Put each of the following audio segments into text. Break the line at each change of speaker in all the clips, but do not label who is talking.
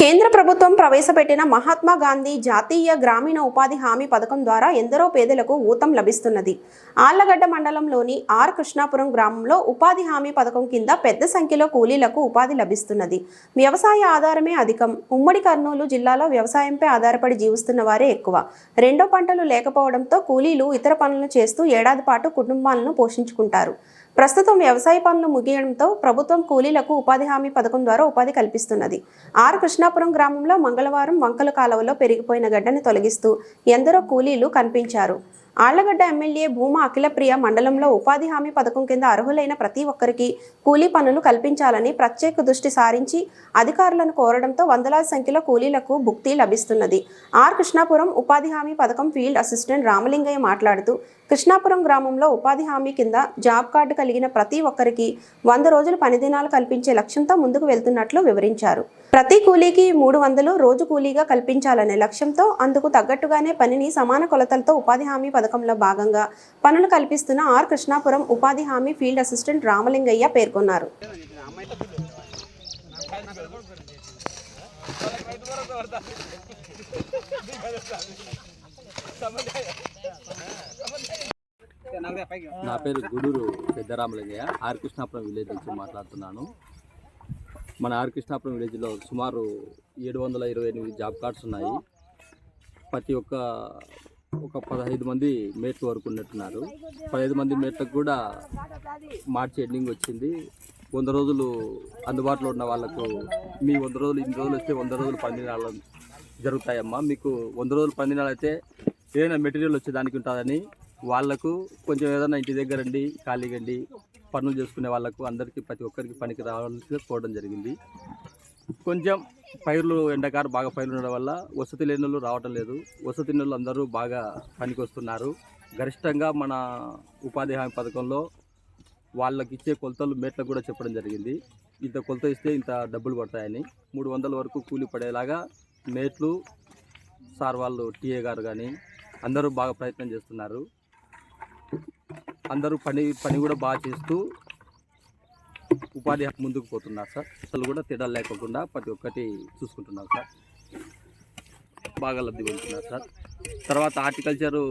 కేంద్ర ప్రభుత్వం ప్రవేశపెట్టిన మహాత్మా గాంధీ జాతీయ గ్రామీణ ఉపాధి హామీ పథకం ద్వారా ఎందరో పేదలకు ఊతం లభిస్తున్నది. ఆళ్ళగడ్డ మండలంలోని ఆర్ కృష్ణాపురం గ్రామంలో ఉపాధి హామీ పథకం కింద పెద్ద సంఖ్యలో కూలీలకు ఉపాధి లభిస్తున్నది. వ్యవసాయ ఆధారమే అధికం. ఉమ్మడి కర్నూలు జిల్లాలో వ్యవసాయంపై ఆధారపడి జీవిస్తున్న వారే ఎక్కువ. రెండో పంటలు లేకపోవడంతో కూలీలు ఇతర పనులు చేస్తూ ఏడాది పాటు కుటుంబాలను పోషించుకుంటారు. ప్రస్తుతం వ్యవసాయ పనులు ముగియడంతో ప్రభుత్వం కూలీలకు ఉపాధి హామీ పథకం ద్వారా ఉపాధి కల్పిస్తున్నది. ఆర్. కృష్ణాపురం గ్రామంలో మంగళవారం వంకల కాలువలో పెరిగిపోయిన గడ్డని తొలగిస్తూ ఎందరో కూలీలు కనిపించారు. ఆళ్ళగడ్డ ఎమ్మెల్యే భూమా అఖిలప్రియ మండలంలో ఉపాధి హామీ పథకం కింద అర్హులైన ప్రతి ఒక్కరికి కూలీ పనులు కల్పించాలని ప్రత్యేక దృష్టి సారించి అధికారులను కోరడంతో వందలాది సంఖ్యలో కూలీలకు భుక్తి లభిస్తున్నది. ఆర్. కృష్ణాపురం ఉపాధి హామీ పథకం ఫీల్డ్ అసిస్టెంట్ రామలింగయ్య మాట్లాడుతూ కృష్ణాపురం గ్రామంలో ఉపాధి హామీ కింద జాబ్ కార్డు కలిగిన ప్రతి ఒక్కరికి వంద రోజులు పనిదినాలు కల్పించే లక్ష్యంతో ముందుకు వెళ్తున్నట్లు వివరించారు. ప్రతి కూలీకి మూడు వందలు రోజు కూలీగా కల్పించాలనే లక్ష్యంతో అందుకు తగ్గట్టుగానే పనిని సమాన కొలతలతో ఉపాధి హామీ పథకంలో భాగంగా పనులు కల్పిస్తున్న ఆర్. కృష్ణాపురం ఉపాధి హామీ ఫీల్డ్ అసిస్టెంట్ రామలింగయ్య పేర్కొన్నారు.
నా పేరు గుడూరు పెద్దరామలింగయ్య. ఆర్. కృష్ణాపురం విలేజ్ నుంచి మాట్లాడుతున్నాను. మన ఆర్. కృష్ణాపురం విలేజ్లో సుమారు ఏడు వందల ఇరవై ఎనిమిది జాబ్ కార్డ్స్ ఉన్నాయి. ప్రతి ఒక్క ఒక పదహైదు మంది మేట్లు వరకు ఉన్నట్టున్నారు. పదహైదు మంది మేట్లకు కూడా మార్చి ఎండింగ్ వచ్చింది. వంద రోజులు అందుబాటులో ఉన్న వాళ్ళకు మీ వంద రోజులు ఇన్ని రోజులు వస్తే వంద రోజులు పని దినాలు జరుగుతాయమ్మా. మీకు వంద రోజులు పని దినాలు అయితే ఏదైనా మెటీరియల్ వచ్చేదానికి ఉంటుందని వాళ్ళకు కొంచెం ఏదైనా ఇంటి దగ్గర అండి ఖాళీగండి పనులు చేసుకునే వాళ్ళకు అందరికీ ప్రతి ఒక్కరికి పనికి రావాల్సి కోవడం జరిగింది. కొంచెం పైర్లు ఎండాకాలం బాగా పైర్లు ఉండడం వల్ల వసతి లేని వాళ్ళు రావటం లేదు. వసతి నెలలు అందరూ బాగా పనికి వస్తున్నారు గరిష్టంగా మన ఉపాధి హామీ పథకంలో వాళ్ళకి ఇచ్చే కొలతలు మేట్లకు కూడా చెప్పడం జరిగింది. ఇంత కొలత ఇస్తే ఇంత డబ్బులు పడతాయని. మూడు వందల వరకు కూలి పడేలాగా మేట్లు సార్ వాళ్ళు టీఏ గారు కానీ అందరూ బాగా ప్రయత్నం చేస్తున్నారు. అందరూ పని పని కూడా బాగా చేస్తూ ఉపాధి ముందుకు పోతున్నారు సార్. అసలు కూడా తేడా లేకుండా ప్రతి ఒక్కటి చూసుకుంటున్నారు సార్. బాగా లబ్ధి పొందుతున్నారు సార్. తర్వాత హార్టికల్చరు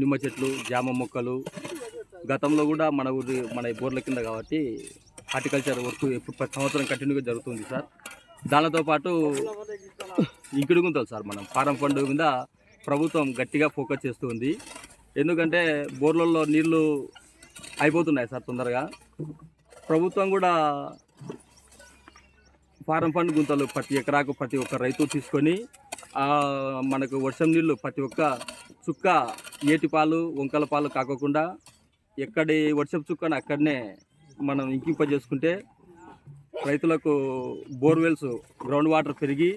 నిమ్మ చెట్లు జామ మొక్కలు గతంలో కూడా మన ఊరి మన బోర్ల కింద కాబట్టి హార్టికల్చర్ వర్క్ ఎప్పుడు ప్రతి సంవత్సరం కంటిన్యూగా జరుగుతుంది సార్. దానితో పాటు ఇంకిడి గుంతలు సార్ మనం. ఫారం ఫండ్ మీద ప్రభుత్వం గట్టిగా ఫోకస్ చేస్తూ ఉంది ఎందుకంటే బోర్లలో నీళ్ళు అయిపోతున్నాయి సార్ తొందరగా. ప్రభుత్వం కూడా ఫారం ఫండ్ గుంతలు ప్రతి ఎకరాకు ప్రతి ఒక్క రైతు తీసుకొని మనకు వర్షం నీళ్ళు ప్రతి ఒక్క చుక్క ఏటి పాలు వంకల పాలు కాకోకుండా ఎక్కడి వర్షం చుక్కను అక్కడనే మనం ఇంకింప చేసుకుంటే రైతులకు బోర్వెల్స్ గ్రౌండ్ వాటర్ పెరిగి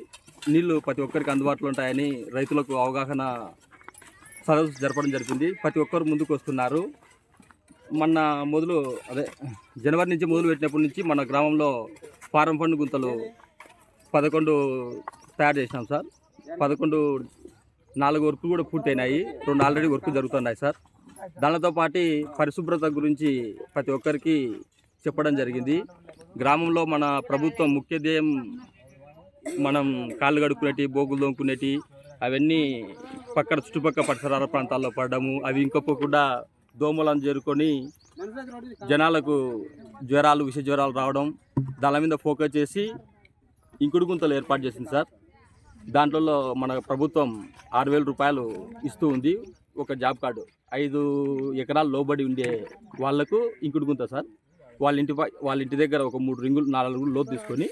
నీళ్ళు ప్రతి ఒక్కరికి అందుబాటులో ఉంటాయని రైతులకు అవగాహన సదస్సు జరపడం జరిగింది ప్రతి ఒక్కరు ముందుకు వస్తున్నారు. మొన్న మొదలు అదే జనవరి నుంచి మొదలు పెట్టినప్పటి నుంచి మన గ్రామంలో ఫారం ఫండ్ గుంతలు పదకొండు తయారు చేసినాం సార్. పదకొండు నాలుగు వర్క్లు కూడా పూర్తయినాయి. రెండు ఆల్రెడీ వర్క్ జరుగుతున్నాయి సార్. దానితో పాటు పరిశుభ్రత గురించి ప్రతి ఒక్కరికి చెప్పడం జరిగింది. గ్రామంలో మన ప్రభుత్వం ముఖ్య ధ్యేయం మనం కాళ్ళు కడుక్కునేటి బోగులు దొంకునేటి అవన్నీ పక్కన చుట్టుపక్కల పరిసరాల ప్రాంతాల్లో పడడము అవి ఇంకొకకుండా దోమలను చేరుకొని జనాలకు జ్వరాలు విష జ్వరాలు రావడం దాని మీద ఫోకస్ చేసి ఇంకుడు గుంతలు ఏర్పాటు చేసింది సార్. దాంట్లో మన ప్రభుత్వం ఆరు వేల రూపాయలు ఇస్తూ ఉంది ఒక జాబ్ కార్డు. ఐదు ఎకరాలు లోబడి ఉండే వాళ్ళకు ఇంకుడు గుంత సార్. వాళ్ళ ఇంటి పై- వాళ్ళ ఇంటి దగ్గర ఒక మూడు రింగులు నాలుగు రింగులు లోతు తీసుకొని